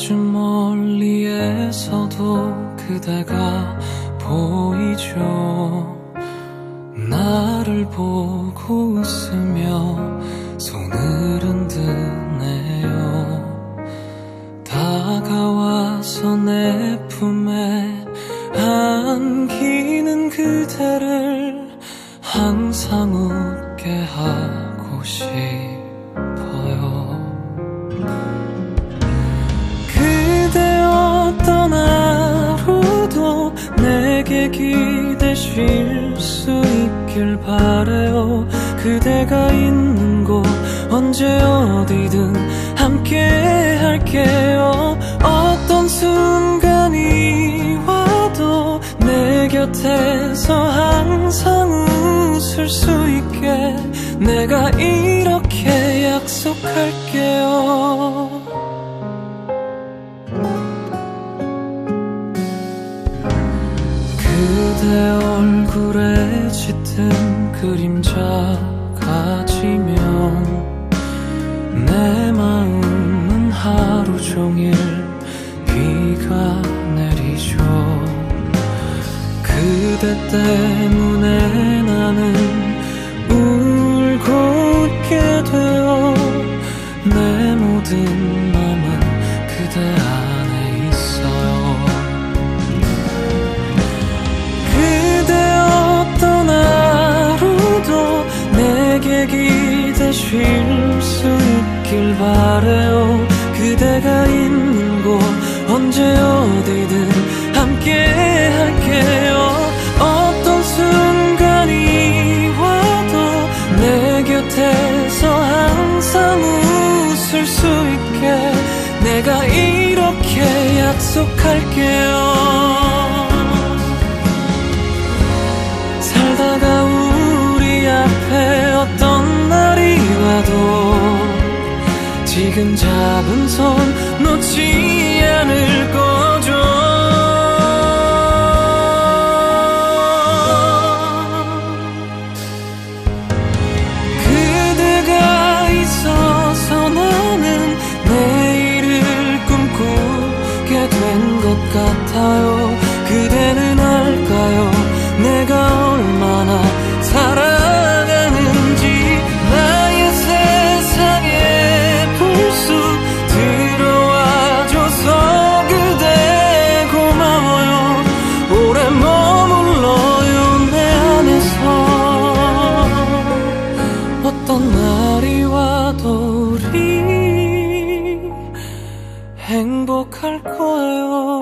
아주 멀리에서도 그대가 보이죠. 나를 보고 웃으며 손을 흔드네요. 다가와서 내 품에 안기는 그대를 항상 웃게 하고 싶어요 기대실 수 있길 바래요. 그대가 있는 곳 언제 어디든 함께 할게요. 어떤 순간이 와도 내 곁에서 항상 웃을 수 있게 내가 이렇게 약속할게요 그대 얼굴에 짙은 그림자가 지면 내 마음은 하루 종일 비가 내리죠. 그대 때문에 나는 울고 웃게 되어 내 모든 맘은 그대 안에 있어요 기대실 수 있길 바래요. 그대가 있는 곳 언제 어디든 함께 할게요. 어떤 순간이 와도 내 곁에서 항상 웃을 수 있게 내가 이렇게 약속할게요 지금 잡은 손 놓지 않을 거죠 행복할 거예요